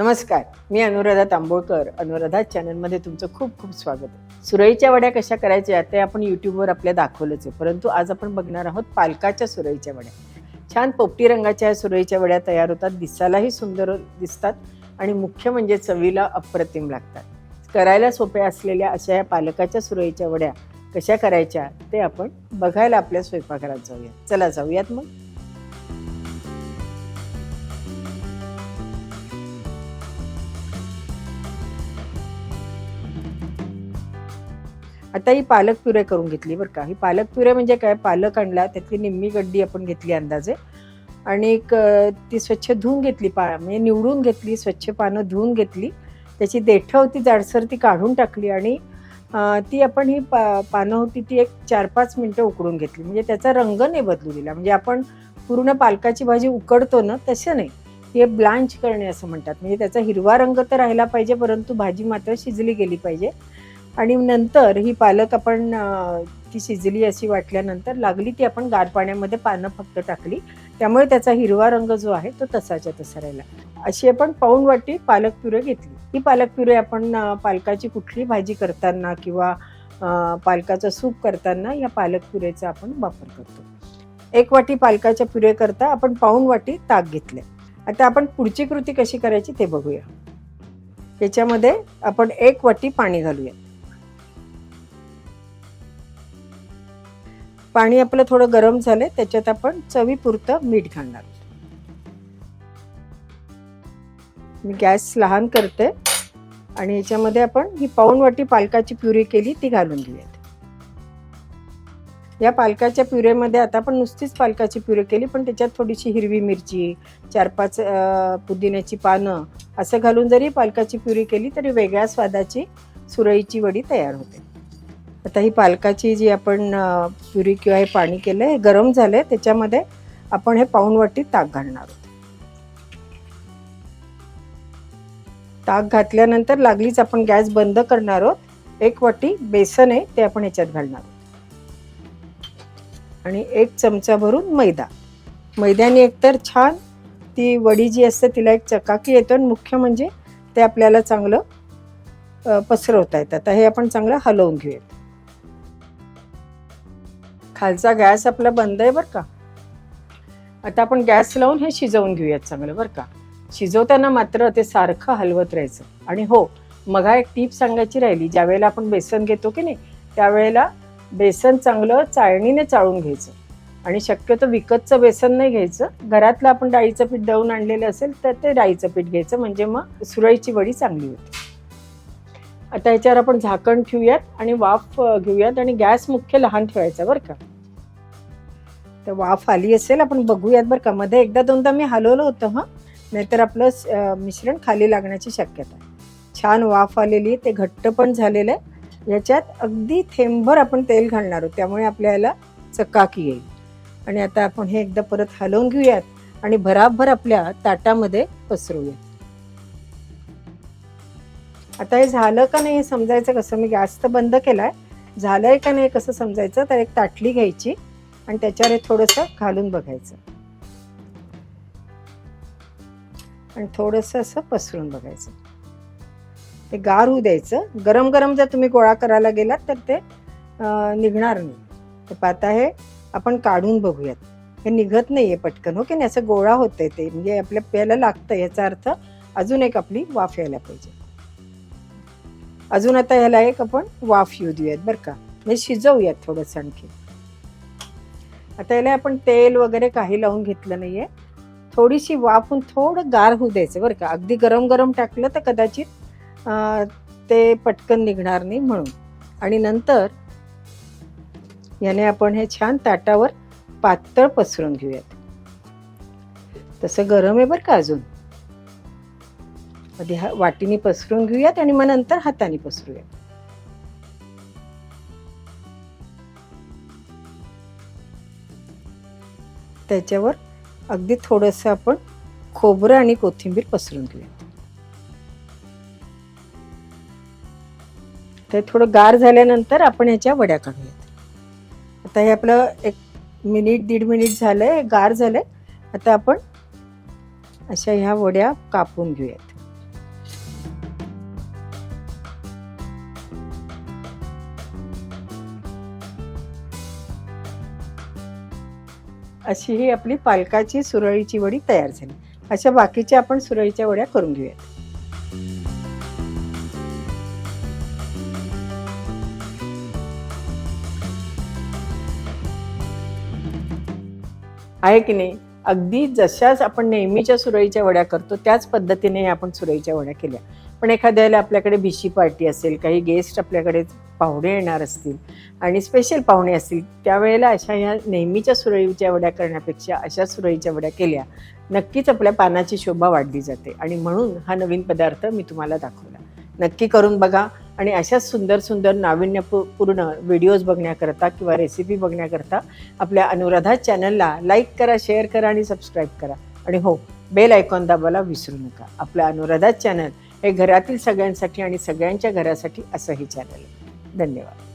नमस्कार मी अनुराधा तांबोळकर. अनुराधा चॅनलमध्ये तुमचं खूप खूप स्वागत. आहे सुरईच्या वड्या कशा करायच्या ते आपण यूट्यूबवर आपल्या दाखवलंच आहे. परंतु आज आपण बघणार आहोत पालकाच्या सुरईच्या वड्या. छान पोपटी रंगाच्या सुरईच्या वड्या तयार होतात दिसायलाही सुंदर दिसतात आणि मुख्य म्हणजे चवीला अप्रतिम लागतात. करायला सोप्या असलेल्या अशा या पालकाच्या सुरईच्या वड्या कशा करायच्या ते आपण बघायला आपल्या स्वयंपाकघरात जाऊया. चला जाऊयात मग. आता ही पालक प्युरे करून घेतली बरं का. ही पालक प्युरे म्हणजे काय? पालक आणला त्यातली निम्मी गड्डी आपण घेतली अंदाजे. आणि एक ती स्वच्छ धुवून घेतली पा म्हणजे निवडून घेतली स्वच्छ पानं धुवून घेतली. त्याची देठं होती जाडसर ती काढून टाकली आणि ती आपण ही पा पानं होती ती एक चार पाच मिनटं उकडून घेतली. म्हणजे त्याचा रंग नाही बदलू दिला. म्हणजे आपण पूर्ण पालकाची भाजी उकडतो ना तसं नाही. हे ब्लांच करणे असं म्हणतात. म्हणजे त्याचा हिरवा रंग तर राहिला पाहिजे परंतु भाजी मात्र शिजली गेली पाहिजे. आणि नंतर ही पालक आपण ती शिजली अशी वाटल्यानंतर लागली ती आपण गार पाण्यामध्ये पानं फक्त टाकली. त्यामुळे त्याचा हिरवा रंग जो आहे तो तसाच्या तसा राहिला. अशी आपण पाऊण वाटी पालक प्युरे घेतली. ही पालक प्युरे आपण पालकाची कुठली भाजी करताना किंवा पालकाचं सूप करताना या पालक प्युरेचा आपण वापर करतो. एक वाटी पालकाच्या प्युरे करता आपण पाऊण वाटी ताक घेतले. आता आपण पुढची कृती कशी करायची ते बघूया. त्याच्यामध्ये आपण एक वाटी पाणी घालूया. पाणी आपलं थोडं गरम झालंय त्याच्यात आपण चवीपुरतं मीठ घालणार. मी गॅस लहान करते आणि याच्यामध्ये आपण ही पाऊण वाटी पालकाची प्युरी केली ती घालून घेऊयात. या पालकाच्या प्युरेमध्ये आता आपण नुसतीच पालकाची प्युरे केली पण त्याच्यात थोडीशी हिरवी मिरची चार पाच पुदिन्याची पानं असं घालून जरी पालकाची प्युरी केली तरी वेगळ्या स्वादाची सुरईची वडी तयार होते. आता ही पालकाची जी आपण प्युरी किंवा हे पाणी केलं हे गरम झालं आहे त्याच्यामध्ये आपण हे पाऊण वाटी ताक घालणार आहोत. ताक घातल्यानंतर लागलीच आपण गॅस बंद करणार आहोत. एक वाटी बेसन आहे ते आपण ह्याच्यात घालणार आहोत. आणि एक चमचा भरून मैदा. मैद्याने एकतर छान ती वडी जी असते तिला एक चकाकी येतो आणि मुख्य म्हणजे ते आपल्याला चांगलं पसरवता येतं आता हे आपण चांगलं हलवून घेऊयात. खालचा गॅस आपला बंद आहे बरं का? आता आपण गॅस लावून हे शिजवून घेऊयात चांगलं बरं का? शिजवताना मात्र ते सारखं हलवत राहायचं. आणि हो मगा एक टीप सांगायची राहिली ज्या वेळेला आपण बेसन घेतो की नाही त्यावेळेला बेसन चांगलं चाळणीने चाळून घ्यायचं. आणि शक्यतो विकतचं बेसन नाही घ्यायचं. घरातलं आपण डाळीचं पीठ दळून आणलेलं असेल तर ते डाळीचं पीठ घ्यायचं. म्हणजे मग सुरळीची वडी चांगली होते. आता याच्यावर आपण झाकण ठेवूयात आणि वाफ घेऊयात. आणि गॅस मुख्य लहान ठेवायचा बरं का? तर वाफ आली असेल आपण बघूयात बरं का. मध्ये एकदा दोनदा मी हलवलं होतं हां. नाहीतर आपलं मिश्रण खाली लागण्याची शक्यता आहे. छान वाफ आलेली ते घट्ट पण झालेलं आहे. याच्यात अगदी थेंबभर आपण तेल घालणार आहोत. त्यामुळे आपल्याला चकाकी येईल. आणि आता आपण हे एकदा परत हलवून घेऊयात आणि भराभर आपल्या ताटामध्ये पसरूयात आता हे झालं का नाही हे समजायचं कसं? मी गॅस तर बंद केलाय. झालंय का नाही कसं समजायचं? तर एक ताटली घ्यायची. आणि त्याच्यावर थोडंसं घालून बघायचं. आणि थोडंसं असं पसरून बघायचं. ते गार होऊ द्यायचं. गरम गरम जर तुम्ही गोळा करायला गेलात तर ते निघणार नाही. तर आता हे आपण काढून बघूयात. हे निघत नाहीये पटकन हो की नाही? असं गोळा होतंय ते. म्हणजे आपल्या प्यायला लागतं याचा अर्थ अजून एक आपली वाफ यायला पाहिजे. अजून आता ह्याला एक आपण वाफ येऊ देऊयात बरं का. म्हणजे शिजवूयात थोडंसं आणखी. आता याला आपण तेल वगैरे काही लावून घेतलं नाहीये. थोडीशी वाफून थोडं गार होऊ द्यायचं बरं का. अगदी गरम गरम टाकलं तर कदाचित ते पटकन निघणार नाही म्हणून. आणि नंतर याने आपण हे छान ताटावर पातळ पसरून घेऊयात. तसं गरम आहे बरं का अजून. आधी हा वाटीने पसरून घेऊयात आणि मग नंतर हाताने पसरूयात. त्याच्यावर अगदी थोडंसं आपण खोबरं आणि कोथिंबीर पसरून घेऊयात ते थोडं गार झाल्यानंतर आपण ह्याच्या वड्या काढूयात. आता हे आपलं एक मिनिट दीड मिनिट झालंय गार झालंय. आता आपण अशा ह्या वड्या कापून घेऊयात. अशी ही आपली पालकाची सुरळीची वडी तयार झाली. अशा बाकीच्या आपण सुरळीच्या वड्या करून घेऊयात. आहे की नाही? अगदी जशाच आपण नेहमीच्या सुरळीच्या वड्या करतो त्याच पद्धतीने आपण सुरळीच्या वड्या केल्या. पण एखाद्याला आपल्याकडे भिशी पार्टी असेल काही गेस्ट आपल्याकडे पाहुणे येणार असतील आणि स्पेशल पाहुणे असतील त्यावेळेला अशा ह्या नेहमीच्या सुरळीच्या वड्या करण्यापेक्षा अशा सुरळीच्या वड्या केल्या नक्कीच आपल्या पानाची शोभा वाढली जाते. आणि म्हणून हा नवीन पदार्थ मी तुम्हाला दाखवला. नक्की करून बघा आणि अशाच सुंदर सुंदर नाविन्यपूर्ण व्हिडिओज बघण्याकरता किंवा रेसिपी बघण्याकरता आपल्या अनुराधा चॅनलला लाईक करा शेअर करा आणि सबस्क्राईब करा. आणि हो बेल आयकॉन दाबायला विसरू नका. आपलं अनुराधा चॅनल हे घरातील सगळ्यांसाठी आणि सगळ्यांच्या घरासाठी असंही चॅनल आहे धन्यवाद.